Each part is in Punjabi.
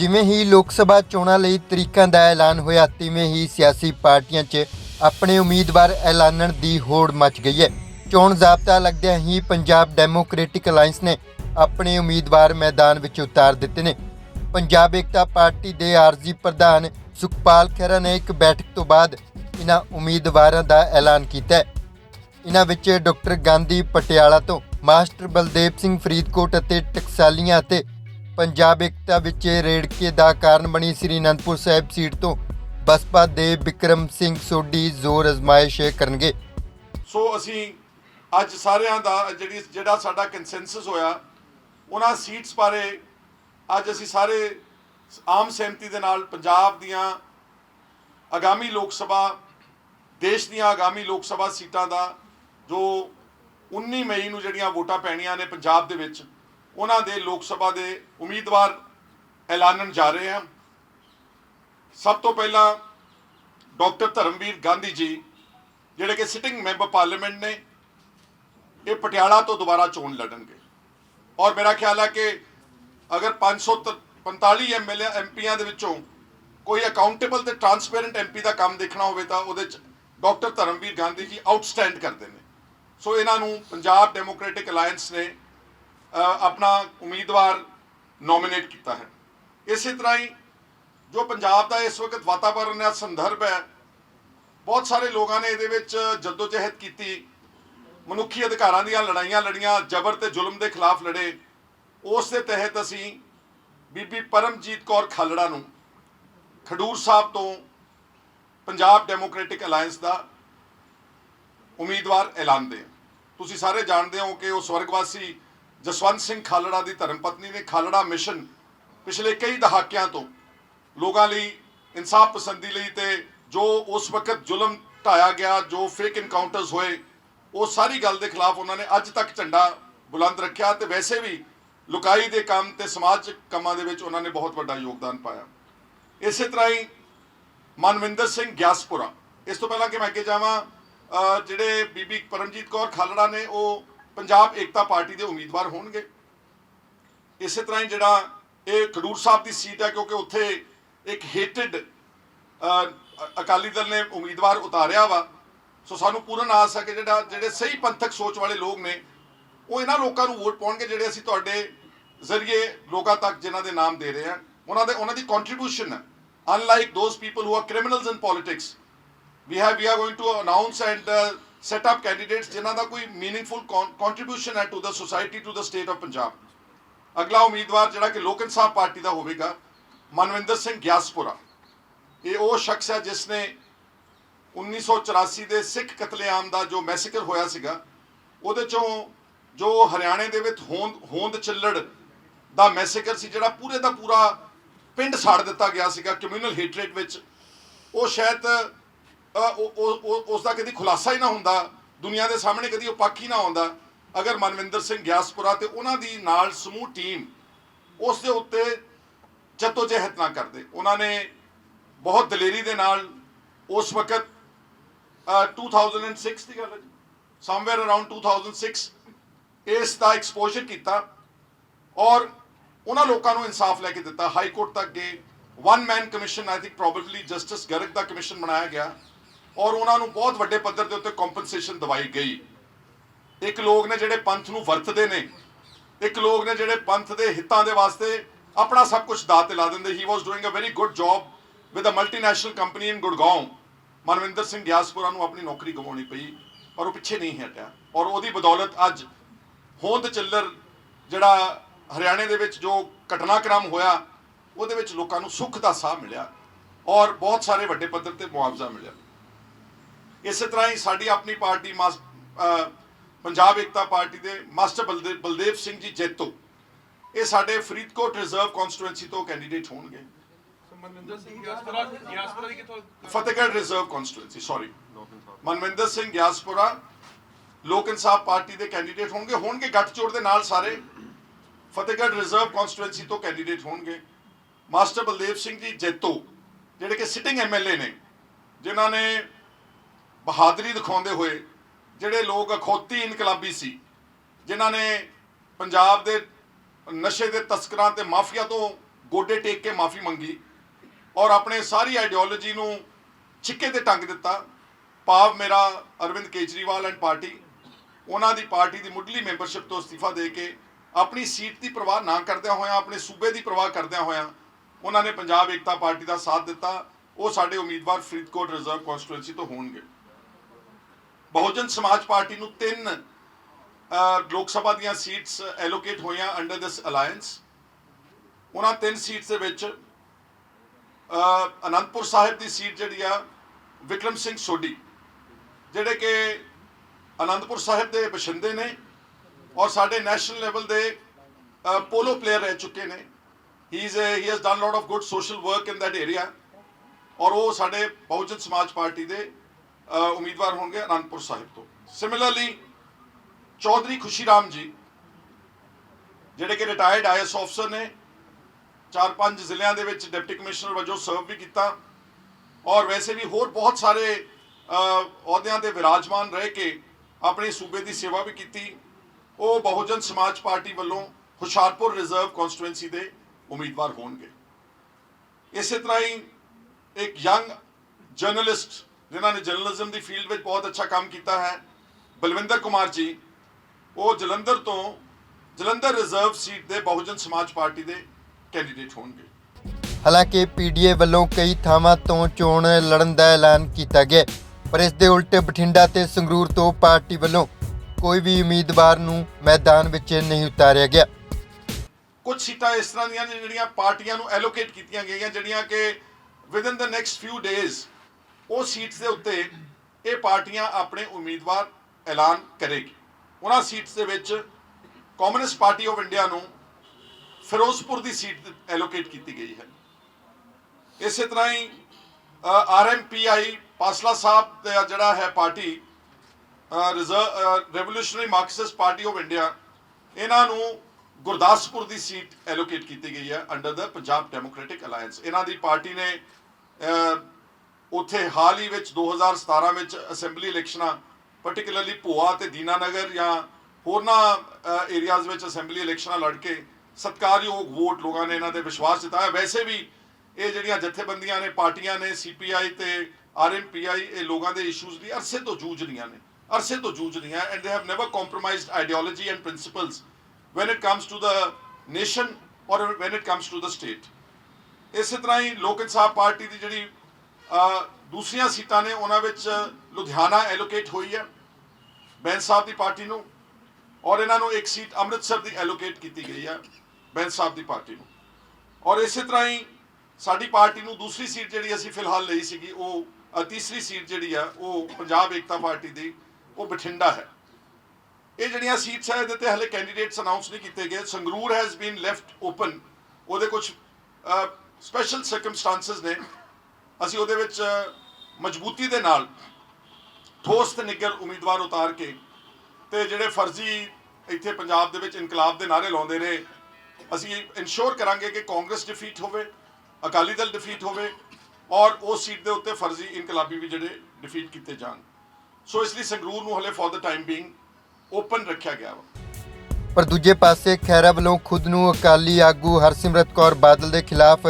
ਜਿਵੇਂ ਹੀ ਲੋਕ ਸਭਾ ਚੋਣਾਂ ਲਈ ਤਰੀਕਾਂ ਦਾ ਐਲਾਨ ਹੋਇਆ, ਤਿਵੇਂ ਹੀ ਸਿਆਸੀ ਪਾਰਟੀਆਂ 'ਚ ਆਪਣੇ ਉਮੀਦਵਾਰ ਐਲਾਨਣ ਦੀ ਹੋੜ ਮਚ ਗਈ ਹੈ। ਚੋਣ ਜ਼ਾਬਤਾ ਲੱਗਦਿਆਂ ਹੀ ਪੰਜਾਬ ਡੈਮੋਕ੍ਰੈਟਿਕ ਅਲਾਈਅੰਸ ਨੇ ਆਪਣੇ ਉਮੀਦਵਾਰ ਮੈਦਾਨ ਵਿੱਚ ਉਤਾਰ ਦਿੱਤੇ ਨੇ। ਪੰਜਾਬ ਏਕਤਾ ਪਾਰਟੀ ਦੇ ਆਰਜ਼ੀ ਪ੍ਰਧਾਨ ਸੁਖਪਾਲ ਖਹਿਰਾ ਨੇ ਇੱਕ ਬੈਠਕ ਤੋਂ ਬਾਅਦ ਇਹਨਾਂ ਉਮੀਦਵਾਰਾਂ ਦਾ ਐਲਾਨ ਕੀਤਾ ਇਹਨਾਂ ਵਿੱਚ ਡਾਕਟਰ ਗਾਂਧੀ ਪਟਿਆਲਾ ਤੋਂ ਮਾਸਟਰ ਬਲਦੇਵ ਸਿੰਘ ਫਰੀਦਕੋਟ ਅਤੇ ਟਕਸਾਲੀਆਂ ਅਤੇ ਪੰਜਾਬ ਏਕਤਾ ਵਿੱਚ ਰੇੜਕੇ ਦਾ ਕਾਰਨ ਬਣੀ ਸ੍ਰੀ ਅਨੰਦਪੁਰ ਸਾਹਿਬ ਸੀਟ ਤੋਂ। ਬਸਪਾ ਦੇ ਵਿਕਰਮ ਸਿੰਘ ਸੋਢੀ ਜ਼ੋਰ ਅਜ਼ਮਾਇਸ਼ ਕਰਨਗੇ। ਸੋ ਅਸੀਂ ਅੱਜ ਸਾਰਿਆਂ ਦਾ ਜਿਹੜੀ, ਜਿਹੜਾ ਸਾਡਾ ਕੰਸੈਂਸਸ ਹੋਇਆ, ਉਹਨਾਂ ਸੀਟਸ ਬਾਰੇ ਅੱਜ ਅਸੀਂ ਸਾਰੇ ਆਮ ਸਹਿਮਤੀ ਦੇ ਨਾਲ ਪੰਜਾਬ ਦੀਆਂ ਆਗਾਮੀ ਲੋਕ ਸਭਾ, ਦੇਸ਼ ਦੀਆਂ ਆਗਾਮੀ ਲੋਕ ਸਭਾ ਸੀਟਾਂ ਦਾ ਜੋ 19 ਮਈ ਨੂੰ ਜਿਹੜੀਆਂ ਵੋਟਾਂ ਪੈਣੀਆਂ ਨੇ ਪੰਜਾਬ ਦੇ ਵਿੱਚ ਉਹਨਾਂ ਦੇ ਲੋਕ ਸਭਾ ਦੇ ਉਮੀਦਵਾਰ ਐਲਾਨਣ ਜਾ ਰਹੇ ਹਾਂ ਸਭ ਤੋਂ ਪਹਿਲਾਂ ਡਾਕਟਰ ਧਰਮਵੀਰ ਗਾਂਧੀ ਜੀ, ਜਿਹੜੇ ਕਿ ਸਿਟਿੰਗ ਮੈਂਬਰ ਪਾਰਲੀਮੈਂਟ ਨੇ, ਇਹ ਪਟਿਆਲਾ ਤੋਂ ਦੁਬਾਰਾ ਚੋਣ ਲੜਨਗੇ। ਔਰ ਮੇਰਾ ਖਿਆਲ ਹੈ ਕਿ ਅਗਰ 545 ਐਮਐਲਏ ਐਮਪੀਆਂ ਦੇ ਵਿੱਚੋਂ ਕੋਈ ਅਕਾਊਂਟੇਬਲ ਤੇ ਟਰਾਂਸਪੇਰੈਂਟ ਐਮਪੀ ਦਾ ਕੰਮ ਦੇਖਣਾ ਹੋਵੇ ਤਾਂ ਉਹਦੇ ਚ ਡਾਕਟਰ ਧਰਮਵੀਰ ਗਾਂਧੀ ਜੀ ਆਊਟਸਟੈਂਡ ਕਰਦੇ ਨੇ। ਸੋ ਇਹਨਾਂ ਨੂੰ ਪੰਜਾਬ ਡੈਮੋਕ੍ਰੈਟਿਕ ਅਲਾਈਅੰਸ ਨੇ ਆਪਣਾ ਉਮੀਦਵਾਰ ਨੋਮੀਨੇਟ ਕੀਤਾ ਹੈ। ਇਸੇ ਤਰ੍ਹਾਂ ਹੀ ਜੋ ਪੰਜਾਬ ਦਾ ਇਸ ਵਕਤ ਵਾਤਾਵਰਣ ਦਾ ਸੰਦਰਭ ਹੈ, ਬਹੁਤ ਸਾਰੇ ਲੋਕਾਂ ਨੇ ਇਹਦੇ ਵਿੱਚ ਜਦੋਜਹਿਦ ਕੀਤੀ। ਮਨੁੱਖੀ ਅਧਿਕਾਰਾਂ ਦੀਆਂ ਲੜਾਈਆਂ ਲੜੀਆਂ, ਜ਼ਬਰ ਤੇ ਜ਼ੁਲਮ ਦੇ ਖਿਲਾਫ ਲੜੇ। ਉਸ ਦੇ ਤਹਿਤ ਅਸੀਂ ਬੀਬੀ ਪਰਮਜੀਤ ਕੌਰ ਖਾਲੜਾ ਨੂੰ ਖਡੂਰ ਸਾਹਿਬ ਤੋਂ ਪੰਜਾਬ ਡੈਮੋਕ੍ਰੈਟਿਕ ਅਲਾਈਅੰਸ ਦਾ ਉਮੀਦਵਾਰ ਐਲਾਨਦੇ ਹਾਂ। ਤੁਸੀਂ ਸਾਰੇ ਜਾਣਦੇ ਹੋ ਕਿ ਉਹ ਸਵਰਗਵਾਸੀ ਜਸਵੰਤ ਸਿੰਘ ਖਾਲੜਾ ਦੀ ਧਰਮ ਪਤਨੀ ਨੇ ਖਾਲੜਾ ਮਿਸ਼ਨ ਪਿਛਲੇ ਕਈ ਦਹਾਕਿਆਂ ਤੋਂ ਲੋਕਾਂ ਲਈ ਇਨਸਾਫ ਪਸੰਦੀ ਲਈ ਤੇ ਜੋ ਉਸ ਵਕਤ ਜ਼ੁਲਮ ਢਾਇਆ ਗਿਆ, ਜੋ ਫੇਕ ਇਨਕਾਊਂਟਰਸ ਹੋਏ, ਉਹ ਸਾਰੀ ਗੱਲ ਦੇ ਖਿਲਾਫ ਉਹਨਾਂ ਨੇ ਅੱਜ ਤੱਕ ਝੰਡਾ ਬੁਲੰਦ ਰੱਖਿਆ ਤੇ ਵੈਸੇ ਵੀ ਲੁਕਾਈ ਦੇ ਕੰਮ ਤੇ ਸਮਾਜਿਕ ਕੰਮਾਂ ਦੇ ਵਿੱਚ ਉਹਨਾਂ ਨੇ ਬਹੁਤ ਵੱਡਾ ਯੋਗਦਾਨ ਪਾਇਆ। ਇਸੇ ਤਰ੍ਹਾਂ ਹੀ ਮਨਵਿੰਦਰ ਸਿੰਘ ਗਿਆਸਪੁਰਾ, ਇਸ ਤੋਂ ਪਹਿਲਾਂ ਕਿ ਮੈਂ ਅੱਗੇ ਜਾਵਾਂ ਜਿਹੜੇ ਬੀਬੀ ਪਰਮਜੀਤ ਕੌਰ ਖਾਲੜਾ ਨੇ, ਉਹ ਪੰਜਾਬ ਏਕਤਾ ਪਾਰਟੀ ਦੇ ਉਮੀਦਵਾਰ ਹੋਣਗੇ। ਇਸੇ ਤਰ੍ਹਾਂ ਹੀ ਜਿਹੜਾ ਇਹ ਖਡੂਰ ਸਾਹਿਬ ਦੀ ਸੀਟ ਹੈ ਕਿਉਂਕਿ ਉੱਥੇ ਇੱਕ ਹੇਟਡ ਅਕਾਲੀ ਦਲ ਨੇ ਉਮੀਦਵਾਰ ਉਤਾਰਿਆ ਵਾ। ਸੋ ਸਾਨੂੰ ਪੂਰਨ ਆਸ ਹੈ ਕਿ ਜਿਹੜਾ ਜਿਹੜੇ ਸਹੀ ਪੰਥਕ ਸੋਚ ਵਾਲੇ ਲੋਕ ਨੇ ਉਹ ਇਹਨਾਂ ਲੋਕਾਂ ਨੂੰ ਵੋਟ ਪਾਉਣਗੇ ਜਿਹੜੇ ਅਸੀਂ ਤੁਹਾਡੇ ਜ਼ਰੀਏ ਲੋਕਾਂ ਤੱਕ ਜਿਨ੍ਹਾਂ ਦੇ ਨਾਮ ਦੇ ਰਹੇ ਹਾਂ। ਉਹਨਾਂ ਦੇ ਉਹਨਾਂ ਦੀ ਕੰਟਰੀਬਿਊਸ਼ਨ ਹੈ। Unlike those people who are criminals in politics we have we are going to announce and uh, set up candidates ਜਿਨ੍ਹਾਂ ਦਾ ਕੋਈ meaningful con- contribution ਹੈ to the society, to the state of Punjab ਅਗਲਾ ਉਮੀਦਵਾਰ ਜਿਹੜਾ ਕਿ ਲੋਕ ਇਨਸਾਫ ਪਾਰਟੀ ਦਾ ਹੋਵੇਗਾ, ਮਨਵਿੰਦਰ ਸਿੰਘ ਗਿਆਸਪੁਰਾ। ਇਹ ਉਹ ਸ਼ਖਸ ਹੈ ਜਿਸ ਨੇ 1984 ਦੇ ਸਿੱਖ ਕਤਲੇਆਮ ਦਾ ਜੋ ਮੈਸੇਕਰ ਹੋਇਆ ਸੀਗਾ, ਉਹਦੇ ਚੋਂ ਜੋ ਹਰਿਆਣੇ ਦੇ ਵਿੱਚ ਹੋਂਦ ਹੋਂਦ ਚਿੱਲੜ ਦਾ ਮੈਸੇਕਰ ਸੀ, ਜਿਹੜਾ ਪੂਰੇ ਦਾ ਪੂਰਾ ਪਿੰਡ ਸਾੜ ਦਿੱਤਾ ਗਿਆ ਸੀਗਾ ਕਮਿਊਨਲ ਹੇਟਰੇਟ ਵਿੱਚ, ਉਹ ਸ਼ਾਇਦ ਉਸ ਦਾ ਕਦੀ ਖੁਲਾਸਾ ਹੀ ਨਾ ਹੁੰਦਾ ਦੁਨੀਆ ਦੇ ਸਾਹਮਣੇ ਕਦੀ ਉਹ ਪੱਖ ਹੀ ਨਾ ਆਉਂਦਾ। ਅਗਰ ਮਨਵਿੰਦਰ ਸਿੰਘ ਗਿਆਸਪੁਰਾ ਤੇ ਉਹਨਾਂ ਦੀ ਨਾਲ ਸਮੂਹ ਟੀਮ ਉਸ ਦੇ ਉੱਤੇ ਜਹਿਦ ਨਾ ਕਰਦੇ। ਉਹਨਾਂ ਨੇ ਬਹੁਤ ਦਲੇਰੀ ਦੇ ਨਾਲ ਉਸ ਵਕਤ ਅ, 2006 ਦੀ ਗੱਲ ਹੈ ਸਮਵੇਅਰ ਅਰਾਊਂਡ 2006 ਇਸ ਦਾ ਐਕਸਪੋਜ਼ਰ ਕੀਤਾ ਔਰ ਉਹਨਾਂ ਲੋਕਾਂ ਨੂੰ ਇਨਸਾਫ ਲੈ ਕੇ ਦਿੱਤਾ। ਹਾਈ ਕੋਰਟ ਤੱਕ ਗਏ। One man commission I think probably justice Garg the commission ਬਣਾਇਆ ਗਿਆ। ਔਰ ਉਹਨਾਂ ਨੂੰ ਬਹੁਤ ਵੱਡੇ ਪੱਧਰ ਦੇ ਉੱਤੇ ਕੰਪਨਸੇਸ਼ਨ ਦਵਾਈ ਗਈ। ਇੱਕ ਲੋਕ ਨੇ ਜਿਹੜੇ ਪੰਥ ਨੂੰ ਵਰਤਦੇ ਨੇ, ਇੱਕ ਲੋਕ ਨੇ ਜਿਹੜੇ ਪੰਥ ਦੇ ਹਿੱਤਾਂ ਦੇ ਵਾਸਤੇ ਆਪਣਾ ਸਭ ਕੁਝ ਦਾਅ ਤੇ ਲਾ ਦਿੰਦੇ। He was doing a very good job with a multinational company in Gurgaon Manwinder Singh Gyaspura ਨੂੰ ਆਪਣੀ ਨੌਕਰੀ ਗਵਾਉਣੀ ਪਈ, ਪਰ ਉਹ ਪਿੱਛੇ ਨਹੀਂ ਹਟਿਆ। ਔਰ ਉਹਦੀ ਬਦੌਲਤ ਅੱਜ ਹੋਂਦ ਚੱਲਰ ਜਿਹੜਾ ਹਰਿਆਣੇ ਦੇ ਵਿੱਚ ਜੋ ਘਟਨਾਕ੍ਰਮ ਹੋਇਆ, ਉਹਦੇ ਵਿੱਚ ਲੋਕਾਂ ਨੂੰ ਸੁੱਖ ਦਾ ਸਾਹ ਮਿਲਿਆ। ਔਰ ਬਹੁਤ ਸਾਰੇ ਵੱਡੇ ਪੱਧਰ ਤੇ ਮੁਆਵਜ਼ਾ ਮਿਲਿਆ। ਇਸੇ ਤਰ੍ਹਾਂ ਹੀ ਸਾਡੀ ਆਪਣੀ ਪਾਰਟੀ ਮਾਸ- ਪੰਜਾਬ ਏਕਤਾ ਪਾਰਟੀ ਦੇ ਮਾਸਟਰ ਬਲਦੇਵ ਬਲਦੇਵ ਸਿੰਘ ਜੀ ਜੈਤੋ ਇਹ ਸਾਡੇ ਫਰੀਦਕੋਟ ਰਿਜ਼ਰਵ ਕਨਸਟੀਟੂਐਂਸੀ ਤੋਂ ਕੈਂਡੀਡੇਟ ਹੋਣਗੇ। Fatehgarh reserve constituency sorry Manwinder Singh Gyaspura Lok Insaf party ਦੇ ਕੈਂਡੀਡੇਟ ਹੋਣਗੇ। ਹੋਣਗੇ ਗੱਠਜੋੜ ਦੇ ਨਾਲ ਸਾਰੇ। ਫਤਿਹਗੜ੍ਹ ਰਿਜ਼ਰਵ ਕਨਸਟੀਟੂਐਂਸੀ ਤੋਂ ਕੈਂਡੀਡੇਟ ਹੋਣਗੇ। ਮਾਸਟਰ ਬਲਦੇਵ ਸਿੰਘ ਜੀ ਜੈਤੋ ਜਿਹੜੇ ਕਿ ਸਿਟਿੰਗ ਐਮਐਲਏ ਨੇ ਜਿਨ੍ਹਾਂ ਨੇ ਬਹਾਦਰੀ ਦਿਖਾਉਂਦੇ ਹੋਏ ਜਿਹੜੇ ਲੋਕ ਅਖੌਤੀ ਇਨਕਲਾਬੀ ਸੀ, ਜਿਨ੍ਹਾਂ ਨੇ ਪੰਜਾਬ ਦੇ ਨਸ਼ੇ ਦੇ ਤਸਕਰਾਂ ਤੇ ਮਾਫੀਆ ਤੋਂ ਗੋਡੇ ਟੇਕ ਕੇ ਮਾਫੀ ਮੰਗੀ ਔਰ ਆਪਣੇ ਸਾਰੀ ਆਈਡੀਓਲੋਜੀ ਨੂੰ ਛਿੱਕੇ ਤੇ ਟੰਗ ਦਿੱਤਾ। ਭਾਵ ਮੇਰਾ ਅਰਵਿੰਦ ਕੇਜਰੀਵਾਲ ਐਂਡ ਪਾਰਟੀ, ਉਹਨਾਂ ਦੀ ਪਾਰਟੀ ਦੀ ਮੁੱਢਲੀ ਮੈਂਬਰਸ਼ਿਪ ਤੋਂ ਅਸਤੀਫਾ ਦੇ ਕੇ ਆਪਣੀ ਸੀਟ ਦੀ ਪਰਵਾਹ ਨਾ ਕਰਦਿਆਂ ਹੋਇਆਂ, ਆਪਣੇ ਸੂਬੇ ਦੀ ਪਰਵਾਹ ਕਰਦਿਆਂ ਹੋਇਆਂ ਉਹਨਾਂ ਨੇ ਪੰਜਾਬ ਏਕਤਾ ਪਾਰਟੀ ਦਾ ਸਾਥ ਦਿੱਤਾ। ਉਹ ਸਾਡੇ ਉਮੀਦਵਾਰ ਫਰੀਦਕੋਟ ਰਿਜ਼ਰਵ ਕਨਸਟੀਟੂਐਂਸੀ ਤੋਂ ਹੋਣਗੇ। ਬਹੁਜਨ ਸਮਾਜ ਪਾਰਟੀ ਨੂੰ ਤਿੰਨ ਲੋਕ ਸਭਾ ਦੀਆਂ ਸੀਟਸ ਐਲੋਕੇਟ ਹੋਈਆਂ ਅੰਡਰ ਦਿਸ ਅਲਾਈਅੰਸ ਉਹਨਾਂ ਤਿੰਨ ਸੀਟਸ ਦੇ ਵਿੱਚ ਅਨੰਦਪੁਰ ਸਾਹਿਬ ਦੀ ਸੀਟ ਜਿਹੜੀ ਆ, ਵਿਕਰਮ ਸਿੰਘ ਸੋਢੀ, ਜਿਹੜੇ ਕਿ ਅਨੰਦਪੁਰ ਸਾਹਿਬ ਦੇ ਬਸ਼ਿੰਦੇ ਨੇ ਔਰ ਸਾਡੇ ਨੈਸ਼ਨਲ ਲੈਵਲ ਦੇ ਪੋਲੋ ਪਲੇਅਰ ਰਹਿ ਚੁੱਕੇ ਨੇ। He is he has done lot of good social work in that area ਔਰ ਉਹ ਸਾਡੇ ਬਹੁਜਨ ਸਮਾਜ ਪਾਰਟੀ ਦੇ ਉਮੀਦਵਾਰ ਹੋਣਗੇ ਅਨੰਦਪੁਰ ਸਾਹਿਬ ਤੋਂ। ਸਿਮਿਲਰਲੀ ਚੌਧਰੀ ਖੁਸ਼ੀਰਾਮ ਜੀ, ਜਿਹੜੇ ਕਿ ਰਿਟਾਇਰਡ ਆਈਐਸ ਅਫਸਰ ਨੇ ਚਾਰ ਪੰਜ ਜ਼ਿਲ੍ਹਿਆਂ ਦੇ ਵਿੱਚ ਡਿਪਟੀ ਕਮਿਸ਼ਨਰ ਵਜੋਂ ਸਰਵ ਵੀ ਕੀਤਾ। ਔਰ ਵੈਸੇ ਵੀ ਹੋਰ ਬਹੁਤ ਸਾਰੇ ਅਹੁਦਿਆਂ ਤੇ ਵਿਰਾਜਮਾਨ ਰਹਿ ਕੇ ਆਪਣੇ ਸੂਬੇ ਦੀ ਸੇਵਾ ਵੀ ਕੀਤੀ। ਉਹ ਬਹੁਜਨ ਸਮਾਜ ਪਾਰਟੀ ਵੱਲੋਂ ਹੁਸ਼ਿਆਰਪੁਰ ਰਿਜ਼ਰਵ ਕਨਸਟੀਟੂਐਂਸੀ ਦੇ ਉਮੀਦਵਾਰ ਹੋਣਗੇ। ਇਸੇ ਤਰ੍ਹਾਂ ਹੀ ਇੱਕ ਯੰਗ ਜਰਨਲਿਸਟ ਜਿਨ੍ਹਾਂ ਨੇ ਜਰਨਲਿਜ਼ਮ ਦੀ ਫੀਲਡ ਵਿੱਚ ਬਹੁਤ ਅੱਛਾ ਕੰਮ ਕੀਤਾ ਹੈ। ਬਲਵਿੰਦਰ ਕੁਮਾਰ ਜੀ ਉਹ ਜਲੰਧਰ ਤੋਂ ਜਲੰਧਰ ਰਿਜ਼ਰਵ ਸੀਟ ਦੇ ਬਹੁਜਨ ਸਮਾਜ ਪਾਰਟੀ ਦੇ ਕੈਂਡੀਡੇਟ ਹੋਣਗੇ। ਹਾਲਾਂਕਿ ਪੀਡੀਏ ਵੱਲੋਂ ਕਈ ਥਾਵਾਂ ਤੋਂ ਚੋਣ ਲੜਨ ਦਾ ਐਲਾਨ ਕੀਤਾ ਗਿਆ ਪਰ ਇਸ ਦੇ ਉਲਟ ਬਠਿੰਡਾ ਤੇ ਸੰਗਰੂਰ ਤੋਂ ਪਾਰਟੀ ਵੱਲੋਂ ਕੋਈ ਵੀ ਉਮੀਦਵਾਰ ਨੂੰ ਮੈਦਾਨ ਵਿੱਚ ਨਹੀਂ ਉਤਾਰਿਆ ਗਿਆ। ਕੁਝ ਸੀਟਾਂ ਇਸ ਤਰ੍ਹਾਂ ਦੀਆਂ ਨੇ ਜਿਹੜੀਆਂ ਪਾਰਟੀਆਂ ਨੂੰ ਐਲੋਕੇਟ ਕੀਤੀਆਂ ਗਈਆਂ ਜਿਹੜੀਆਂ ਕਿ within the next few days ਉਹ ਸੀਟਸ ਦੇ ਉੱਤੇ ਇਹ ਪਾਰਟੀਆਂ ਆਪਣੇ ਉਮੀਦਵਾਰ ਐਲਾਨ ਕਰੇਗੀ। ਉਹਨਾਂ ਸੀਟਸ ਦੇ ਵਿੱਚ ਕਮਿਊਨਿਸਟ ਪਾਰਟੀ ਆਫ ਇੰਡੀਆ ਨੂੰ ਫਿਰੋਜ਼ਪੁਰ ਦੀ ਸੀਟ ਐਲੋਕੇਟ ਕੀਤੀ ਗਈ ਹੈ। ਇਸੇ ਤਰ੍ਹਾਂ ਹੀ ਆਰਐਮਪੀਆਈ ਪਾਸਲਾ ਸਾਹਿਬ ਦਾ ਜਿਹੜਾ ਹੈ party reserve revolutionary Marxist party of India ਇਹਨਾਂ ਨੂੰ ਗੁਰਦਾਸਪੁਰ ਦੀ ਸੀਟ ਐਲੋਕੇਟ ਕੀਤੀ ਗਈ ਹੈ ਅੰਡਰ ਦਾ ਪੰਜਾਬ ਡੈਮੋਕ੍ਰੈਟਿਕ ਅਲਾਈਅੰਸ ਇਹਨਾਂ ਦੀ ਪਾਰਟੀ ਨੇ ਉੱਥੇ ਹਾਲ ਹੀ ਵਿੱਚ 2017 ਵਿੱਚ ਅਸੈਂਬਲੀ ਇਲੈਕਸ਼ਨਾਂ ਪਾਰਟਿਕੂਲਰਲੀ ਭੋਆ ਤੇ ਦੀਨਾਨਗਰ ਜਾਂ ਹੋਰਨਾਂ ਏਰੀਆਜ਼ ਵਿੱਚ ਅਸੈਂਬਲੀ ਇਲੈਕਸ਼ਨਾਂ ਲੜ ਕੇ ਸਤਕਾਰਯੋਗ ਵੋਟ ਲੋਕਾਂ ਨੇ ਇਹਨਾਂ ਤੇ ਵਿਸ਼ਵਾਸ ਜਤਾਇਆ। ਵੈਸੇ ਵੀ ਇਹ ਜਿਹੜੀਆਂ ਜਥੇਬੰਦੀਆਂ ਨੇ, ਪਾਰਟੀਆਂ ਨੇ ਸੀਪੀਆਈ ਤੇ ਆਰਐਮਪੀਆਈ ਇਹ ਲੋਕਾਂ ਦੇ ਇਸ਼ੂਜ਼ ਦੀ ਅਰਸੇ ਤੋਂ ਜੂਝ ਰਹੀਆਂ ਨੇ, ਅਰਸੇ ਤੋਂ ਜੂਝ ਰਹੀਆਂ and they have never compromised ideology and principles when it comes to the nation ਔਰ when it comes to the state ਇਸੇ ਤਰ੍ਹਾਂ ਹੀ ਲੋਕ ਇਨਸਾਫ ਪਾਰਟੀ ਦੀ ਜਿਹੜੀ ਦੂਸਰੀਆਂ ਸੀਟਾਂ ਨੇ ਉਹਨਾਂ ਵਿੱਚ ਲੁਧਿਆਣਾ ਐਲੋਕੇਟ ਹੋਈ ਹੈ, ਬੈਂਸ ਸਾਹਿਬ ਦੀ ਪਾਰਟੀ ਨੂੰ, ਔਰ ਇਹਨਾਂ ਨੂੰ ਇੱਕ ਸੀਟ ਅੰਮ੍ਰਿਤਸਰ ਦੀ ਐਲੋਕੇਟ ਕੀਤੀ ਗਈ ਹੈ, ਬੈਂਸ ਸਾਹਿਬ ਦੀ ਪਾਰਟੀ ਨੂੰ। ਔਰ ਇਸੇ ਤਰ੍ਹਾਂ ਹੀ ਸਾਡੀ ਪਾਰਟੀ ਨੂੰ ਦੂਸਰੀ ਸੀਟ ਜਿਹੜੀ ਅਸੀਂ ਫਿਲਹਾਲ ਲਈ ਸੀਗੀ, ਉਹ ਤੀਸਰੀ ਸੀਟ ਜਿਹੜੀ ਆ, ਉਹ ਪੰਜਾਬ ਏਕਤਾ ਪਾਰਟੀ ਦੀ, ਉਹ ਬਠਿੰਡਾ ਹੈ। ਇਹ ਜਿਹੜੀਆਂ ਸੀਟਸ ਹੈ, ਇਹਦੇ ਤੇ ਹਲੇ ਕੈਂਡੀਡੇਟਸ ਅਨਾਉਂਸ ਨਹੀਂ ਕੀਤੇ ਗਏ। Sangrur has been left open ਉਹਦੇ ਕੁਝ ਸਪੈਸ਼ਲ ਸਰਕਮਸਟੈਂਸਸ ਨੇ। ਅਸੀਂ ਉਹਦੇ ਵਿੱਚ ਮਜ਼ਬੂਤੀ ਦੇ ਨਾਲ ਠੋਸ ਤੇ ਨਿੱਗਰ ਉਮੀਦਵਾਰ ਉਤਾਰ ਕੇ ਤੇ ਜਿਹੜੇ ਫਰਜ਼ੀ ਇੱਥੇ ਪੰਜਾਬ ਦੇ ਵਿੱਚ ਇਨਕਲਾਬ ਦੇ ਨਾਰੇ ਲਾਉਂਦੇ ਨੇ, ਅਸੀਂ ਇਨਸ਼ੋਰ ਕਰਾਂਗੇ ਕਿ ਕਾਂਗਰਸ ਡਿਫੀਟ ਹੋਵੇ, ਅਕਾਲੀ ਦਲ ਡਿਫੀਟ ਹੋਵੇ ਔਰ ਉਸ ਸੀਟ ਦੇ ਉੱਤੇ ਫਰਜ਼ੀ ਇਨਕਲਾਬੀ ਵੀ ਜਿਹੜੇ ਡਿਫੀਟ ਕੀਤੇ ਜਾਣ। ਸੋ ਇਸ ਲਈ ਸੰਗਰੂਰ ਨੂੰ ਹਲੇ for the time being open ਰੱਖਿਆ ਗਿਆ ਵਾ। ਪਰ ਦੂਜੇ ਪਾਸੇ ਖਹਿਰਾ ਵੱਲੋਂ ਖੁਦ ਨੂੰ ਅਕਾਲੀ ਆਗੂ ਹਰਸਿਮਰਤ ਕੌਰ ਬਾਦਲ ਦੇ ਖਿਲਾਫ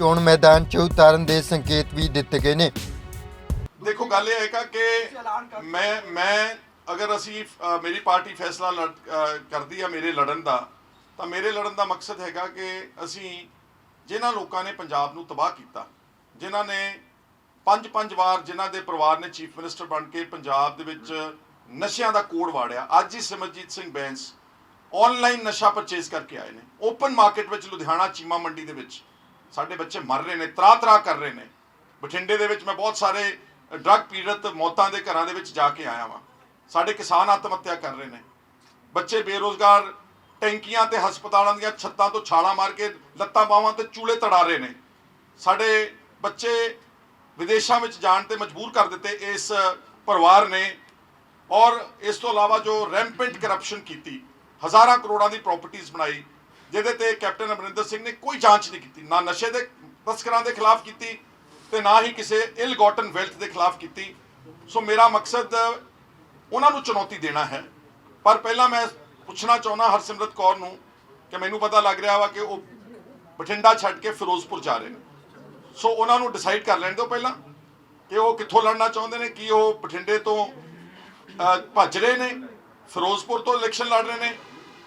ਚੋਣ ਮੈਦਾਨ 'ਚ ਉਤਾਰਨ ਦੇ ਸੰਕੇਤ ਵੀ ਦਿੱਤੇ ਗਏ ਨੇ। ਦੇਖੋ, ਗੱਲ ਇਹ ਹੈਗਾ ਕਿ ਮੈਂ ਮੈਂ ਅਗਰ ਅਸੀਂ ਮੇਰੀ ਪਾਰਟੀ ਫੈਸਲਾ ਲੜ- ਕਰਦੀ ਆ ਮੇਰੇ ਲੜਨ ਦਾ, ਤਾਂ ਮੇਰੇ ਲੜਨ ਦਾ ਮਕਸਦ ਹੈਗਾ ਕਿ ਅਸੀਂ ਜਿਨ੍ਹਾਂ ਲੋਕਾਂ ਨੇ ਪੰਜਾਬ ਨੂੰ ਤਬਾਹ ਕੀਤਾ, ਜਿਨ੍ਹਾਂ ਨੇ ਪੰਜ ਪੰਜ ਵਾਰ ਜਿਨ੍ਹਾਂ ਦੇ ਪਰਿਵਾਰ ਨੇ ਚੀਫ ਮਿਨਿਸਟਰ ਬਣ ਕੇ ਪੰਜਾਬ ਦੇ ਵਿੱਚ ਨਸ਼ਿਆਂ ਦਾ ਕੋਡ ਵਾੜਿਆ, ਅੱਜ ਹੀ ਸਿਮਰਜੀਤ ਸਿੰਘ ਬੈਂਸ ਆਨਲਾਈਨ ਨਸ਼ਾ ਪਰਚੇਸ ਕਰਕੇ ਆਏ ਨੇ। ਓਪਨ ਮਾਰਕੀਟ ਵਿੱਚ ਲੁਧਿਆਣਾ ਚੀਮਾ ਮੰਡੀ ਦੇ ਵਿੱਚ ਸਾਡੇ ਬੱਚੇ ਮਰ ਰਹੇ ਨੇ ਤਰਾ ਤਰਾ ਕਰ ਰਹੇ ਨੇ। ਬਠਿੰਡੇ ਦੇ ਵਿੱਚ ਮੈਂ ਬਹੁਤ ਸਾਰੇ ਡਰੱਗ ਪੀੜਤ ਮੌਤਾਂ ਦੇ ਘਰਾਂ ਦੇ ਵਿੱਚ ਜਾ ਕੇ ਆਇਆ ਵਾਂ। ਸਾਡੇ ਕਿਸਾਨ ਆਤਮ ਹੱਤਿਆ ਕਰ ਰਹੇ ਨੇ। ਬੱਚੇ ਬੇਰੋਜ਼ਗਾਰ, ਟੈਂਕੀਆਂ ਤੇ ਹਸਪਤਾਲਾਂ ਦੀਆਂ ਛੱਤਾਂ ਤੋਂ ਛਾਲਾਂ ਮਾਰ ਕੇ ਲੱਤਾਂ ਬਾਹਾਂ ਤੇ ਚੂਲੇ ਤੜਾ ਰਹੇ ਨੇ। ਸਾਡੇ ਬੱਚੇ ਵਿਦੇਸ਼ਾਂ ਵਿੱਚ ਜਾਣ ਤੇ ਮਜਬੂਰ ਕਰ ਦਿੱਤੇ ਇਸ ਪਰਿਵਾਰ ਨੇ ਔਰ ਇਸ ਤੋਂ ਇਲਾਵਾ ਜੋ ਰੈਂਪੈਂਟ ਕਰਪਸ਼ਨ ਕੀਤੀ, ਹਜ਼ਾਰਾਂ ਕਰੋੜਾਂ ਦੀ ਪ੍ਰਾਪਰਟੀਆਂ ਬਣਾਈ ਜਿਹਦੇ ਤੇ ਕੈਪਟਨ ਅਮਰਿੰਦਰ ਸਿੰਘ ਨੇ ਕੋਈ ਜਾਂਚ ਨਹੀਂ ਕੀਤੀ, ਨਾ ਨਸ਼ੇ ਦੇ ਤਸਕਰਾਂ ਦੇ ਖਿਲਾਫ ਕੀਤੀ ਤੇ ਨਾ ਹੀ ਕਿਸੇ ਇਲਗੋਟਨ ਵੈਲਥ ਦੇ ਖਿਲਾਫ ਕੀਤੀ। ਸੋ ਮੇਰਾ ਮਕਸਦ ਉਹਨਾਂ ਨੂੰ ਚੁਣੌਤੀ ਦੇਣਾ ਹੈ। ਪਰ ਪਹਿਲਾਂ ਮੈਂ ਪੁੱਛਣਾ ਚਾਹੁੰਦਾ ਹਰਸਿਮਰਤ ਕੌਰ ਨੂੰ ਕਿ ਮੈਨੂੰ ਪਤਾ ਲੱਗ ਰਿਹਾ ਵਾ ਕਿ ਉਹ ਬਠਿੰਡਾ ਛੱਡ ਕੇ ਫਿਰੋਜ਼ਪੁਰ ਜਾ ਰਹੇ ਨੇ। ਸੋ ਉਹਨਾਂ ਨੂੰ ਡਿਸਾਈਡ ਕਰ ਲੈਣ ਦਿਓ ਪਹਿਲਾਂ ਕਿ ਉਹ ਕਿੱਥੋਂ ਲੜਨਾ ਚਾਹੁੰਦੇ ਨੇ, ਕੀ ਉਹ ਬਠਿੰਡੇ ਤੋਂ ਭੱਜ ਰਹੇ ਨੇ, ਫਿਰੋਜ਼ਪੁਰ ਤੋਂ ਇਲੈਕਸ਼ਨ ਲੜ ਰਹੇ ਨੇ।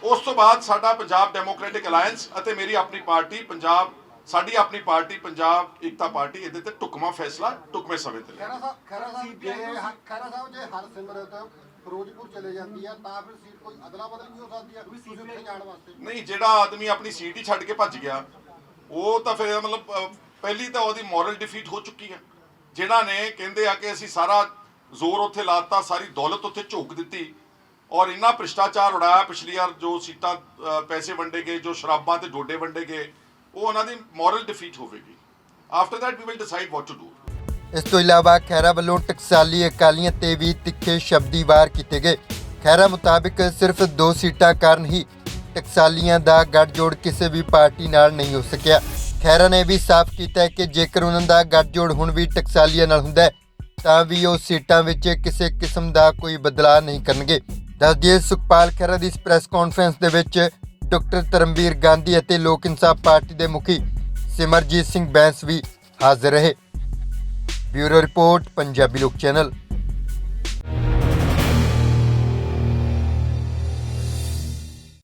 ਉਸ ਤੋਂ ਬਾਅਦ ਸਾਡਾ ਪੰਜਾਬ ਡੈਮੋਕ੍ਰੈਟਿਕ ਅਲਾਈਅੰਸ ਅਤੇ ਮੇਰੀ ਆਪਣੀ ਪਾਰਟੀ ਪੰਜਾਬ ਸਾਡੀ ਆਪਣੀ ਪਾਰਟੀ ਪੰਜਾਬ ਏਕਤਾ ਪਾਰਟੀ ਇਹਦੇ ਤੇ ਟੁਕਮਾ ਫੈਸਲਾ ਟੁਕਮੇ ਸਮੇਂ ਤੇ ਲੈ ਖੈਰਾ ਸਾਹਿਬ ਖੈਰਾ ਸਾਹਿਬ ਜੇ ਹ- ਖੈਰਾ ਸਾਹਿਬ ਜੇ ਹਰਸਿਮਰਤ ਫਿਰੋਜ਼ਪੁਰ ਚਲੇ ਜਾਂਦੀ ਆ ਤਾਂ ਫਿਰ ਸੀਟ ਕੋਈ ਅਦਲਾ ਬਦਲ ਵੀ ਹੋ ਸਕਦੀ ਆ? ਤੁਸੀਂ ਉੱਥੇ ਜਾਣ ਵਾਸਤੇ। ਨਹੀਂ ਜਿਹੜਾ ਆਦਮੀ ਆਪਣੀ ਸੀਟ ਹੀ ਛੱਡ ਕੇ ਭੱਜ ਗਿਆ ਉਹ ਤਾਂ ਫਿਰ ਮਤਲਬ ਪਹਿਲੀ ਤਾਂ ਉਹਦੀ ਮੋਰਲ ਡਿਫੀਟ ਹੋ ਚੁੱਕੀ ਹੈ ਜਿਨ੍ਹਾਂ ਨੇ ਕਹਿੰਦੇ ਆ ਕਿ ਅਸੀਂ ਸਾਰਾ ਜ਼ੋਰ ਉੱਥੇ ਲਾਤਾ ਸਾਰੀ ਦੌਲਤ ਉੱਥੇ ਝੋਕ ਦਿੱਤੀ ਔਰ ਇੰਨਾ ਭ੍ਰਿਸ਼ਟਾਚਾਰ ਉਡਾਇਆ ਪਿਛਲੀ ਵਾਰ ਜੋ ਸੀਟਾਂ ਪੈਸੇ ਵੰਡੇ ਗਏ, ਜੋ ਸ਼ਰਾਬਾਂ ਤੇ ਡੋਡੇ ਵੰਡੇ ਗਏ, ਉਹ ਉਹਨਾਂ ਦੀ ਮੋਰਲ ਡਿਫੀਟ ਹੋਵੇਗੀ। After that we will decide what to do ਇਸ ਤੋਂ ਇਲਾਵਾ ਖੈਰਾ ਵੱਲੋਂ ਟਕਸਾਲੀ ਅਕਾਲੀਆਂ ਤੇ ਵੀ ਤਿੱਖੇ ਸ਼ਬਦੀ ਵਾਰ ਕੀਤੇ ਗਏ। ਖੈਰਾ ਮੁਤਾਬਿਕ ਸਿਰਫ ਦੋ ਸੀਟਾਂ ਕਾਰਨ ਹੀ ਟਕਸਾਲੀਆਂ ਦਾ ਗੱਠਜੋੜ ਕਿਸੇ ਵੀ ਪਾਰਟੀ ਨਾਲ ਨਹੀਂ ਹੋ ਸਕਿਆ। ਖੈਰਾ ਨੇ ਵੀ ਸਾਫ਼ ਕੀਤਾ ਕਿ ਜੇਕਰ ਉਹਨਾਂ ਦਾ ਗੱਠਜੋੜ ਹੁਣ ਵੀ ਟਕਸਾਲੀਆਂ ਨਾਲ ਹੁੰਦਾ ਤਾਂ ਵੀ ਉਹ ਸੀਟਾਂ ਵਿੱਚ ਕਿਸੇ ਕਿਸਮ ਦਾ ਕੋਈ ਬਦਲਾਅ ਨਹੀਂ ਕਰਨਗੇ। ਦੱਸ ਦਈਏ, ਸੁਖਪਾਲ ਖਹਿਰਾ ਦੀ ਇਸ ਪ੍ਰੈਸ ਕਾਨਫਰੰਸ ਦੇ ਵਿੱਚ ਡਾਕਟਰ ਧਰਮਵੀਰ ਗਾਂਧੀ ਅਤੇ ਲੋਕ ਇਨਸਾਫ ਪਾਰਟੀ ਦੇ ਮੁਖੀ ਸਿਮਰਜੀਤ ਸਿੰਘ ਬੈਂਸ ਵੀ ਹਾਜ਼ਰ ਰਹੇ। ਬਿਊਰੋ ਰਿਪੋਰਟ, ਪੰਜਾਬੀ ਲੋਕ ਚੈਨਲ।